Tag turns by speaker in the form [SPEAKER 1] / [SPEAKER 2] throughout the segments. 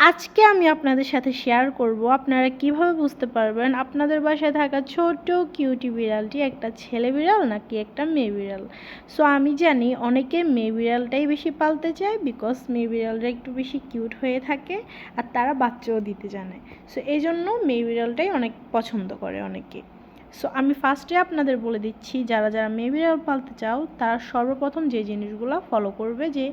[SPEAKER 1] আজকে আমি আপনাদের সাথে শেয়ার করব আপনারা কীভাবে বুঝতে পারবেন আপনাদের বাসায় থাকা ছোট কিউটি বিড়ালটি একটা ছেলে বিড়াল নাকি একটা মেয়ে বিড়াল? সো আমি জানি অনেকে মেয়ে বিড়ালটাই বেশি পালতে চায় বিকজ মেয়ে বিড়ালটা একটু বেশি কিউট হয়ে থাকে আর তারা বাচ্চাও দিতে জানে। সো এই জন্য মেয়ে বিড়ালটাই অনেক পছন্দ করে অনেকে। সো আমি ফার্স্টে আপনাদের বলে দিচ্ছি, যারা যারা মেয়ে বিড়াল পালতে চাও, তারা সর্বপ্রথম যে জিনিসগুলো ফলো করবে যে,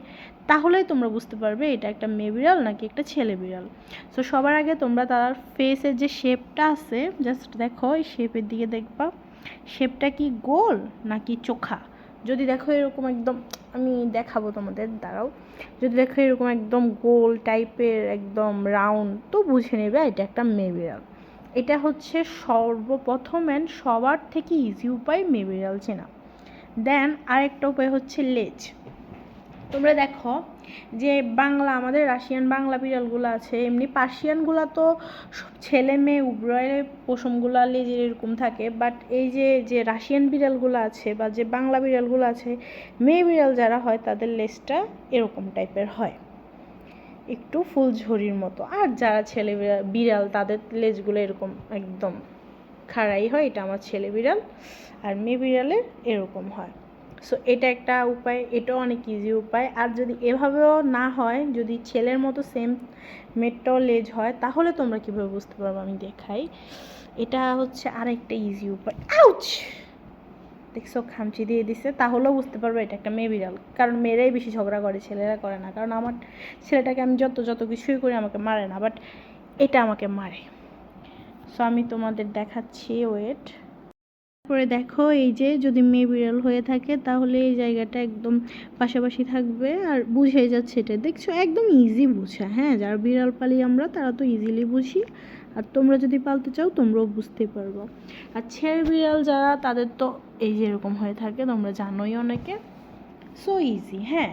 [SPEAKER 1] তাহলেই তোমরা বুঝতে পারবে এটা একটা মেয়ে বিড়াল নাকি একটা ছেলে বিড়াল সো সবার আগে তোমরা তার ফেসের যে শেপটা আছে জাস্ট দেখো এই শেপের দিকে দেখবা। শেপটা কি গোল নাকি চোখা? যদি দেখো এরকম একদম, আমি দেখাবো তোমাদের, দাঁড়াও। যদি দেখো এরকম একদম গোল টাইপের একদম রাউন্ড তো বুঝে নেবে এটা একটা মেয়ে বিড়াল এটা হচ্ছে সর্বপ্রথম অ্যান্ড সবার থেকে ইজি উপায় বিড়াল চেনা। দেন আরেকটা উপায় হচ্ছে লেজ তোমরা দেখো যে বাংলা, আমাদের রাশিয়ান বাংলা বিড়ালগুলো আছে, এমনি পার্সিয়ানগুলো তো ছেলে মেয়ে উভয় পশমগুলো লেজের এরকম থাকে। বাট এই যে যে রাশিয়ান বিড়ালগুলো আছে বা যে বাংলা বিড়ালগুলো আছে, মেয়ে বিড়াল যারা হয়, তাদের লেজটা এরকম টাইপের হয়। একটু ফুলঝুরির মতো। আর যারা ছেলে বিড়াল, তাদের লেজগুলো এরকম একদম খাড়াই হয়, এটা আমার ছেলে বিড়াল আর মেয়ে বিড়ালের এরকম হয়। সো এটা একটা উপায়, এটাও অনেক ইজি উপায়। আর যদি এভাবেও না হয়, যদি ছেলের মতো সেম মেটটাও লেজ হয়, তাহলে তোমরা কীভাবে বুঝতে পারবে আমি দেখাই। এটা হচ্ছে আরেকটা ইজি উপায়। আউচ দেখছ খামচি দিয়ে দিছে, তাহলেও বুঝতে পারবে এটা একটা মেয়ে বিড়াল। কারণ মেয়েরাই বেশি ঝগড়া করে, ছেলেরা করে না। কারণ আমার ছেলেটাকে আমি যত যত কিছুই করি, আমাকে মারে না বাট এটা আমাকে মারে। সো আমি তোমাদের দেখাচ্ছি ওয়েট তারপরে দেখো, এই যে যদি মেয়ে বিড়াল হয়ে থাকে, তাহলে এই জায়গাটা একদম পাশাপাশি থাকবে, আর বুঝে যাচ্ছে এটা। দেখছ, একদম ইজি বুঝা। হ্যাঁ যারা বিড়াল পালি আমরা, তারা তো ইজিলি বুঝি। আর তোমরা যদি পালতে চাও, তোমরাও বুঝতে পারব। আর ছেড়ে বিড়াল যারা, তাদের তো এই যেরকম হয়ে থাকে, তোমরা জানোই অনেকে। সো ইজি হ্যাঁ।